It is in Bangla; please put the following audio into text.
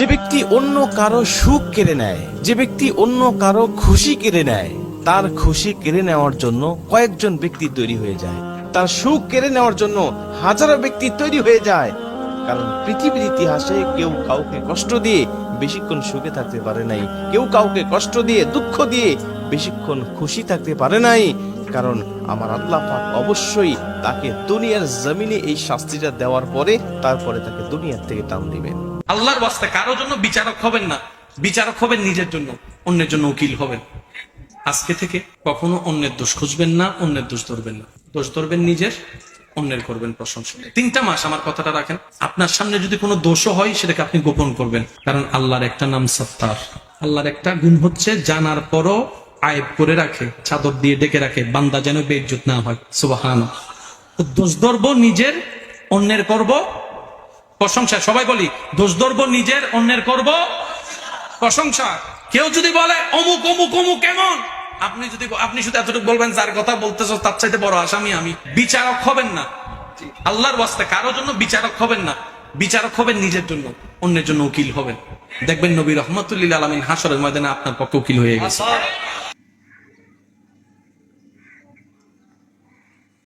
যে ব্যক্তি অন্য কারও সুখ কেড়ে নেয়, যে ব্যক্তি অন্য কারও খুশি কেড়ে নেয়, তার খুশি কেড়ে নেওয়ার জন্য কয়েকজন ব্যক্তি তৈরি হয়ে যায়। তার সুখ কেড়ে নেওয়ার জন্য হাজারো ব্যক্তি তৈরি হয়ে যায়। কারণ পৃথিবীর ইতিহাসে কেউ কাউকে কষ্ট দিয়ে বেশিক্ষণ সুখে থাকতে পারে নাই, কেউ কাউকে কষ্ট দিয়ে, দুঃখ দিয়ে বেশিক্ষণ খুশি থাকতে পারে নাই কারণ আমার আল্লাহ পাক অবশ্যই তাকে দুনিয়ার জমিনে এই শাস্তিটা দেওয়ার পরে তারপরে তাকে দুনিয়ার থেকে টান দিবেন। আল্লাহর বাস্তে কারোর জন্য বিচারক হবেন না, বিচারক হবেন নিজের জন্য, অন্যের জন্য উকিল হবেন। আজকে থেকে কখনো অন্যের দোষ খুঁজবেন না, অন্যের দোষ ধরবেন না। দোষ ধরবেন নিজের, অন্যের করবেন প্রশংসা। তিনটা মাস আমার কথাটা রাখেন, আপনার সামনে যদি কোনো দোষও হয়, সেটাকে আপনি গোপন করবেন। কারণ আল্লাহর একটা নাম সত্তার। আল্লাহর একটা গুণ হচ্ছে, জানার পরও আয়েব করে রাখে, চাদর দিয়ে ডেকে রাখে, বান্দা যেন বেজ্জুত না হয়। সুবাহান। দোষ ধরবো নিজের, অন্যের করব। প্রশংসা, সবাই বলি, দোষ ধরবো নিজের, অন্যের করব। প্রশংসা। কেউ যদি বলে, অমুক অমুক অমুক, কেমন? আপনি যদি, আপনি শুধু এতটুকু বলবেন, যার কথা বলতেছ, তার চাইতে বড় আসামি আমি। বিচারক হবেন না। আল্লাহর বাস্তে কারোর জন্য বিচারক হবেন না। বিচারক হবেন নিজের জন্য, অন্যের জন্য উকিল হবেন। দেখবেন নবী রহমতুল্লিল আলমিন হাসরের ময়দানে আপনার পক্ষে উকিল হয়ে গেছে।